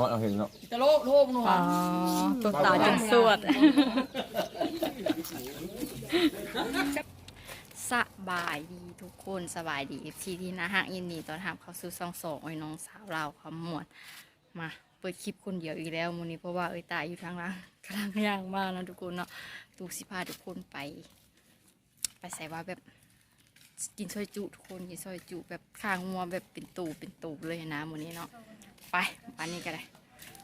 ราะเราเห็นเนาะตะโลโลกหนูอ๋อตัวตาจนสวดสบายดีทุกคนสบายดีทีที่นะฮะยินดีตอนทำเขาซื้อซองสองไอ้น้องสาวเราขมวดมาเปิดคลิปคนเดียวอีกแล้วมูนี้เพราะว่าเอ้ยตายอยู่ทางล่างกำลังย่างมากนะทุกคนเนาะตูสิพาทุกคนไป ไปใส่ว่าแบบกินซอยจุทุกคนกินซอยจุแบบข้างงัวแบบเป็นตูเป็นตูเลยนะมูนี้เนาะ ไปวันนี้ก็ได้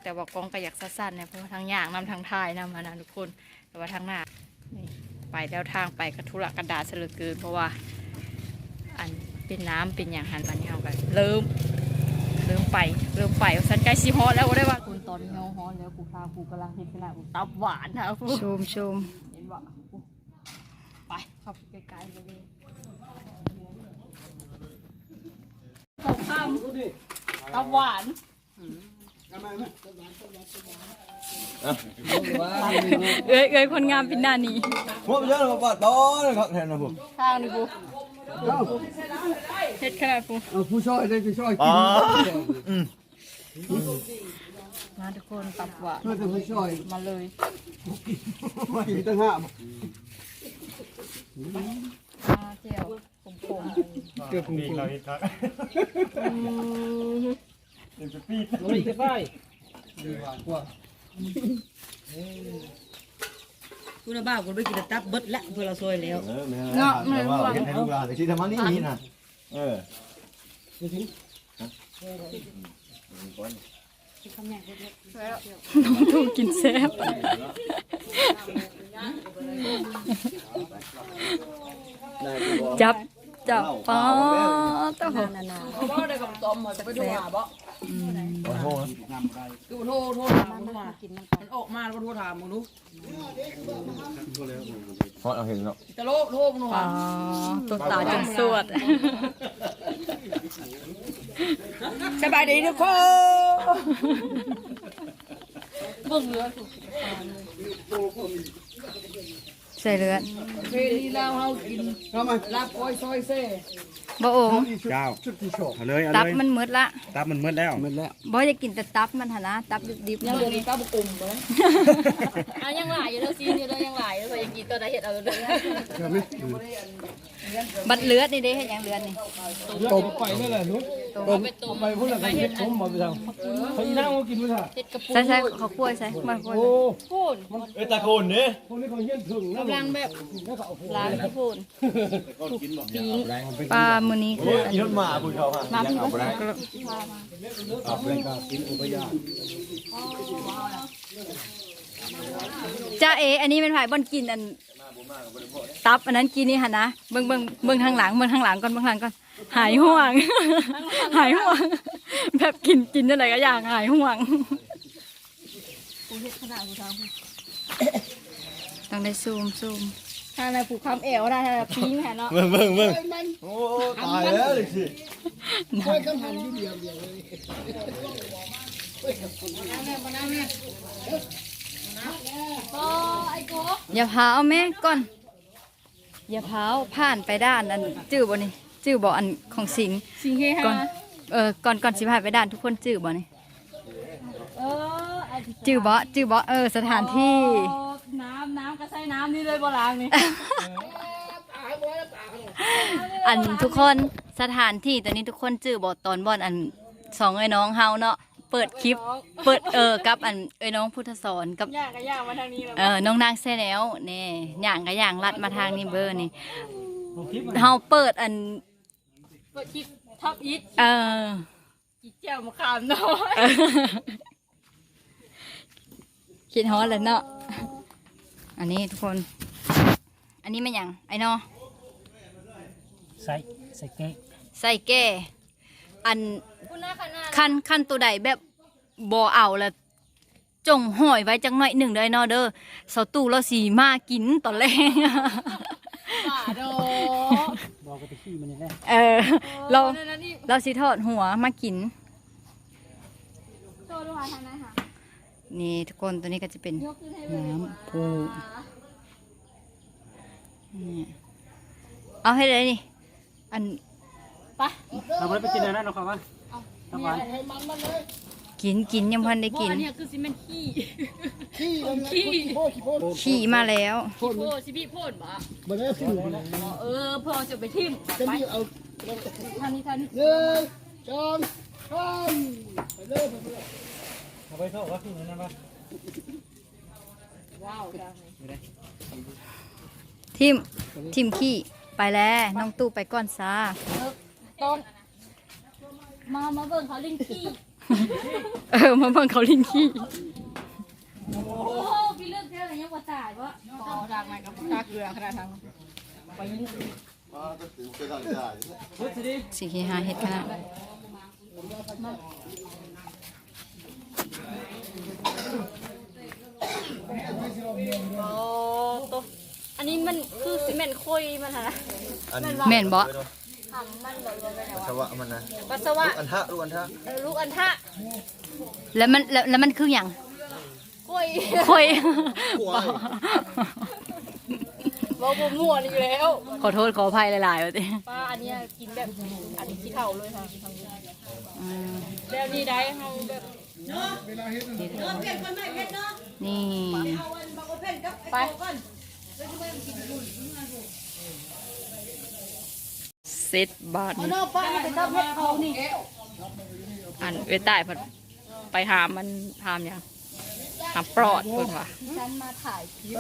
แต่ว่ากล้องก็อยากสั้นๆเนะเพราะว่าทางย่างนำทางท้ายนำมานะทุกคน แต่ว่าทางหน้านี่ไปแล้วทางไปกระทุระกระดาษเสลือเกิน เพราะว่าอันเป็นน้ำเป็นอย่างหันมันเฮากันเริ่มเริ่มไปเริ่มไปสันใกล้ซีฮอแล้วได้ว่าคุณตอนนี้เฮาฮอแล้วกูพากูกำลังเห็นขนาดกูตับหวานนะกูชมชมเห็นบ่กูไปข้าไกลๆเลยตกข้ามตับหวาน เอ้ยเอ้ยคนงามเป็นนานีพวกเยอะมาปาดต้อนครับแทนนะผมข้างนี่กูเฮ็ดขนาดกูเอาผู้ช่วยได้ผู้ช่วยกินมาทุกคนตับหวานช่วยแต่ผู้ช่วยมาเลยมาอยู่ตั้งห้ามาเจียวผมผมเกือบปีเราอีกครับ เป็นปีโอ้ยจะไปดีกว่ากว่ะบ้ากูไปกินตับเบิดละเพื่อเราซอยแล้วเออไม่เนาะไม่ว่าเห็นให้ลูกหลานแต่ที่ทำมันนี่นี่นะเออน้องทูกินแซ่บจับจับป้าเต้าหูเพราะว่าได้กับตอมมาจะไปดูหาบ่ ขอโทษนะกูโทรโทรถามมึงดูมามันออกมาแล้วก็โทรถามมึงดูเพราะเราเห็นเนาะตะโลกโลกหนูอ๋อตัวตาจนสวด สบายดีทุกคนใส่เลือดเพลีลาวเฮากินเข้ามลาบก้อยซอยเซ่ บ่โองเจ้าชุดที่ชอบเอาเลยเอาตับเลยมันมืดละตับมันมืดแล้วหมดแล้วบ่จะกินแต่ตับมันหนนะตับดิบๆยังมันเหลืออีกตับกลุ่มบ่เอายังหลายอยู่แล้วซีนอยู่แล้วยังหลายอยู่เลยกินตัวใดเห็ดเอาเลยเชื่อไหมบัดเลือดนี่เด้เฮ็ดหยังเลือดนี่ ตบไปนั่นแหละนุ๊ก ตบไปพูดอะไรกันผมบอกไปทำเขาอีนั่งมากินไม่ได้เฮ็ดกระปุกใส่ๆเขาคั่วใส่มาคั่วโอ้พูนเอ้ตะโกนเนี่ยพวกนี้เขาเยี่ยนถึงนะกำลังแบบแล้วเขาเอาล้างที่พูนปิ้งปลามื้อนี้คืออันอีรถมาบุญเขาฮะมาพี่ก็เอาไปก็กินอุปยาจ้าเออันนี้เป็นไผบ่อนกินอัน ตับอันนั้นกินนี่หั่นนะเบิ่งเบิ่งเบิ่งทางหลังเบิ่งทางหลังก่อนเบิ่งทางหลังก่อนหายห่วง หายห่วง แบบกินกินอะไรก็อย่างหายห่วงต้องได้ซูมซูมถ้าอะไรผูกความเอวได้ถ้าปิ้งแค่เนาะเบิ่งเบิ่งเบิ่งโอ้ตายแล้วเลยสิอย่าเผาแม่ก่อน อย่าเผาผ่านไปด้านอันจื้อบ่นี่จื้อบ่อันของสิงสิงเฮก่อฮานเออ ก่อนก่อนสิผ่านไปด้านทุกคนจื้อบ่นี่เออไอ้ที่จื้อบ่จื้อบ่เออ สถานที่ น้ำน้ำก็ใส่น้ำนี่เลยบ่ล้างนี่ อันทุกคนสถานที่ตอนนี้ทุกคนจื้อบ่ตอนบ่อนอันสองไอ้น้องเฮาเนาะเปิดคลิป เปิดเออกับอันไอ้น้องพุทธสอนกับย่างก็ย่างมาทางนี้แล้วเออน้องนางแซ่แล้วนี่ย่างก็ย่างลัดมาทางนี้เบอร์นี่เฮาเปิดอันเปิดคลิปท็อปอีทเออกี่เจ้ามะขามน้อยคิดฮอตเลยเนาะอันนี้ทุกคน อันนี้ไม่หยังไอ้เนาะใส่ใส่เก๊กใส่แก่อันคุณหน้าขนาดขั้นขั้นตัวใดแบบ บ่เอาละจงห้อยไว้จังหน่อยหนึ่งเด้อเนาะเด้อเสาตู้เราสีมากินตอนแรก ป่าโดบอกกับตะขี้มันนี่แหละเออ เรานั่นนี่เราสิทอดหัวมากิน โตดูหาทางไหนค่ะนี่ทุกคนตัวนี้ก็จะเป็น ยกขึ้นให้เลยน้ำปูนี่เอาให้เลยนี่ อัน ไปเราไม่ได้ไปกินอะไรนั่นหรอกครับว่ากิน กินกินยังพันได้กินอันนี้คือซีเมนต์ขี้ ขี้ขี้โพขี้โพขี่มาแล้วโอ้ซีบีโพ่นบ่บ่ได้ขึ้นเออเพื่อจะไปทิ่มจะมีเอาทางนี้ทางนี้หนึ่งสองสามไปเลยไปเลยเอาไปเข้าว่าขึ้นนั่นปะว้าวดังเลยทิมทิมขี่ไปแล้วน้องตู้ไปก่อนซาต้นมามาเบิ่งเขาลิงขี้ เออมาเบิ่งเขาลิงขี่โอ้พี่เลือกแค่ไหนยังว่าตายวะต่อทางไหนกับตาเกลือขนาดทางไปยิงอ๋อก็ถือไปทางได้สิขี่หาเฮ็ดขนาดโอ้ตัวอันนี้มันคือซีเมนต์คุยมันฮะอันแม่นบ่ ทำมันแบบว่าไงชาวะมันนะปัสสาวะอันทะลูกอันทะเออลูกอันทะแล้วมันแล้วแล้วมันคือหยังคุยคุยบอกผมม่วนอยู่แล้วขอโทษขออภัยหลายๆว่าติป้าอันเนี้ยกินแบบอันนี้ขี้เถ้าเลยค่ะทางนี้อืมแบบนี้ได้เฮาแบบนี่ไป เซตบาทนี่ป้าไปตับเฮ็ดเขานี่อันเวยใต้เพิ่นไปหามันหามหยังหาปลอดเพิ่นว่าฉันมาถ่ายคลิป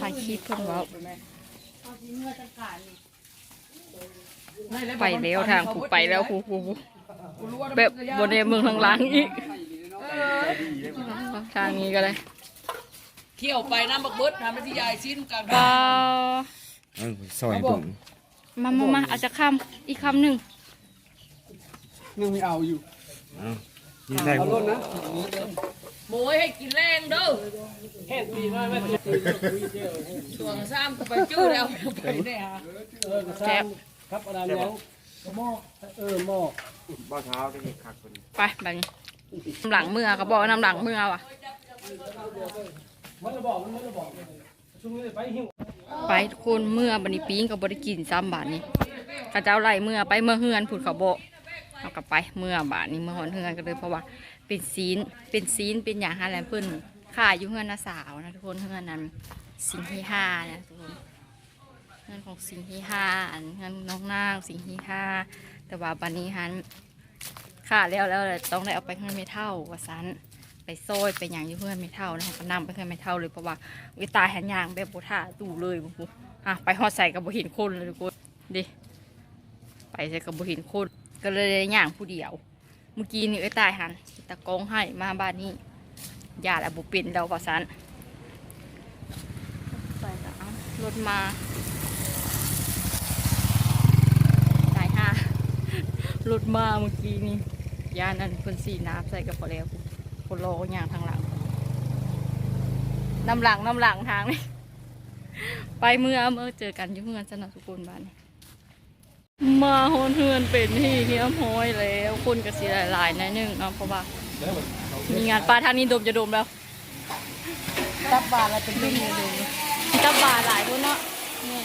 ถ่ายคลิปเพิ่นว่าไปแล้วทางผูไปแล้วผูผูผูแบบบนในเมืองทางหลังอีกทางนี้ก็เลยเที่ยวไปน้ำบักเบิดทำหน้าที่ยายชิ้นกลาง เปล่าซอยบุ๋มมามามาอาจจะคำอีกคำหนึ่งยังไม่เอาอยู่กินได้เอาบุรถนะโมยให้กินแรงเด้อแค่ตีน้อยไม่ส่วนซ้ำก็ไปจื้อแล้วไปเนี่ยฮะเออแซ่บครับอะไรแล้วหม้อเออหม้อไปแบบนี้น้ำหลังเมื่อก็บอกว่าน้ำหลังเมื่อว่ะมันจะบอกมันจะบอกช่วงนี้ไปหิ้ว ไปทุกคนเมื่อบันนี้ปีงกับบริกินซ้ำบาทนี้ข้าเจ้าไล่เมื่อไปเมื่อเฮือนผุดเขาโบเอากลับไปเมื่อบาทนี้เมื่อหอนเฮือนกันเลยเพราะว่าเป็นซีนเป็นซีนเป็นอย่างฮาแลนเพิ่นข่ายอยู่เฮือนนาสาวนะทุกคนเฮือนนั้นสิงที่ห้านะทุกคนเฮือนของสิงที่ห้าอันเฮือนน้องนางสิงที่ห้าแต่ว่าบันนี้ฮันข่าแล้วแล้วต้องได้เอาไปเฮือนไม่เท่าว่าซัน ไปโซ่ไปอย่างอยู่เฮือนไม่เท่านะคะก็นำไปเฮือนไม่เท่าเลยเพราะว่าวิตายหันยางแบบบุท่าตู่เลยบุกอะไปหอดใส่กับบุหินคนเลยทุกคนดิไปใส่กับบุหินคนก็เลยย่างผู้เดียว เมื่อกี้นี่ไอ้ตายหันตะกองให้มาบ้านนี้ญาติอะบุป็นเราประสานไปแล้วรถมาตายห้ารถมาเมื่อกี้นี่ยานั่นคนสีน้ำใส่กับพอแล้ว คนรอย่างทางหลังน้ำหลังน้ำหลังทางนี่ ไปเมื่อเมื่อเจอกันอยุ่เฮือนสนับสุกุลบ้านนี่มาโฮนเฮือนเป็นที่เฮียมห้อยแล้วคนกระสีหลายๆหนอยหนึงเนาะเพราะว่า มีงานปลาทางนี้ดมจะดมแล้ว ตับบาอะไรเป็นลิงเลยจับบาหลายคนเนาะนี่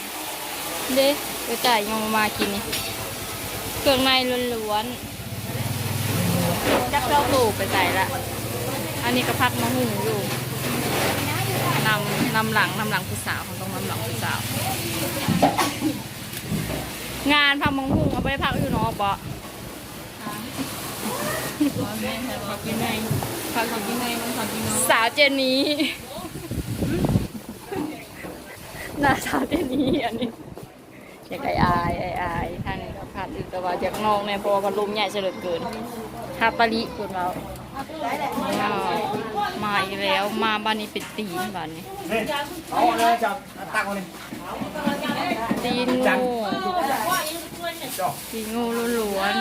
เด้ไปจ่ายยังมามากินนี่เครื่องในล้วนๆจักเจ้าตู่ไปใส่ละ อันนี้ก็พักมะหุ่งอยู่นำนำหลังนำหลังผู้สาวเขาต้องนำหลังผู้สาว งานพักมังหุงเอาไปพักอยู่เนอกบ่แม่ให้เขากินแรงเขากินแรงเขากินน้องสาวเจนนี้หน้าสาวเจนนี้อันนี้อยากไออายไออายทางนี้ก็พัดอยู่แต่ว่าอยากนองเนี่ยเพราะว่ามันลมใหญ่เฉลิมเกินฮาปาริคุณเราอ้าว มาอีกแล้วมาบ้านนี้เป็นตีนบ้านนี้เอาเลยจับตักเอาเลยตีนงูตีนงูล้วน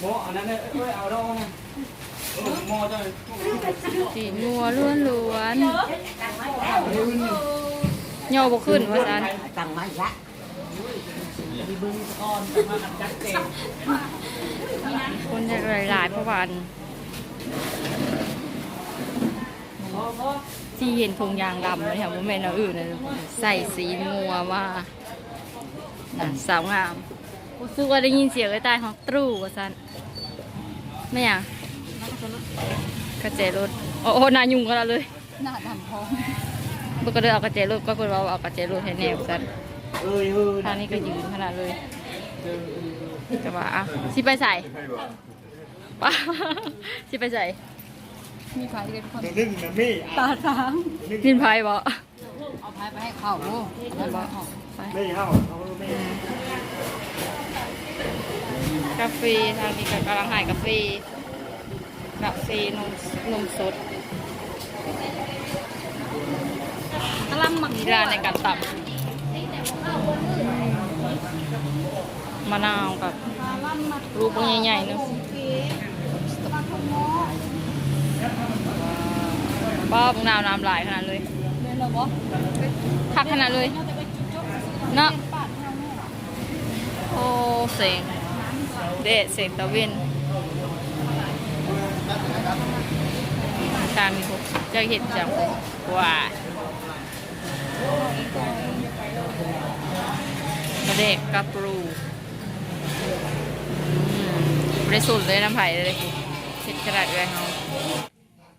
หม้ออันนั้นเนี่ยเอ้ยเอาดองนะหม้อจะๆตีนงูล้วนล้วนๆย่อบ่ขึ้นว่าซันตั้งไม้ละีเบิ้งก้อนมากัดเจนคนจะหลายๆเพราะวันที่เห็นธงยางดำเลยค่ะโมเมนต์เอาอื่นเลยใส่สีงัวมาสาวงามรู้ว่าได้ยินเสียงไอ้ตายของตรู่ว่าซั่นไม่หยังกระเจรถโอ้โหนายุ่งกันเลยหน้าดำพองเพิ่นก็เลยเอากระเจรถก็เพิ่นว่าเอากระเจรถให้แนวซั่น เอ้ยเฮ้ยทางนี้ก็ยืนขนาดเลย แต่ว่าอะสิไปใส่ป้าสิไปใส่ มีไฟกันคนนึ่งนะมี่ตาค้างกินไผ่บ่เอาพายไปให้เขาโอ้เอาไปเขาไม่เข้าเขาไม่กาแฟทางนี้ก็กำลังหายกาแฟกาแฟนมนมสดกำลังหมักมีร้านในการตับ มะนาวกับลูกใหญ่ๆเนึงป้าบนาวน้ำลายขนาดเลยเลยเหรอวะคักขนาดเลยเนาะโอ้เสียงเดะเสียงตะเวนกามีพวกจะเห็นจังว้ามาเด็กกับปู บริสุทธิ์เลยน้ำไผ่เลยเห็ดกระดาษเลยเฮา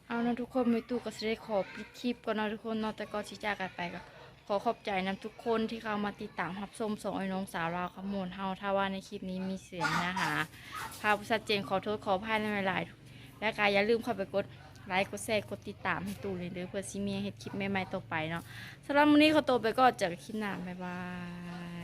เอานะทุกคนไม่ตู้ก็จะได้ขอปิดคลิปก่อนนะทุกคนนาะแต่ก็ชี้จากันไปก็ขอขอบใจนะทุกคนที่เข้ามาติดตามรับชมส่งไอ้น้องสาวเราขมวลเฮาถ้าว่าในคลิปนี้มีเสียงนื้อหาภาพชัดเจนขอโทษขออภัยในหลายๆและการอย่าลืมเข้าไปกดไลค์กดแชร์กดติดตามให้ตู้เลยเด้อเพื่อซิเมียเฮ็ดคลิปใหม่ๆต่อไปเนาะสำหรับวันนี้ขอตัวไปก็เจอกันคลิปหน้าบ๊ายบาย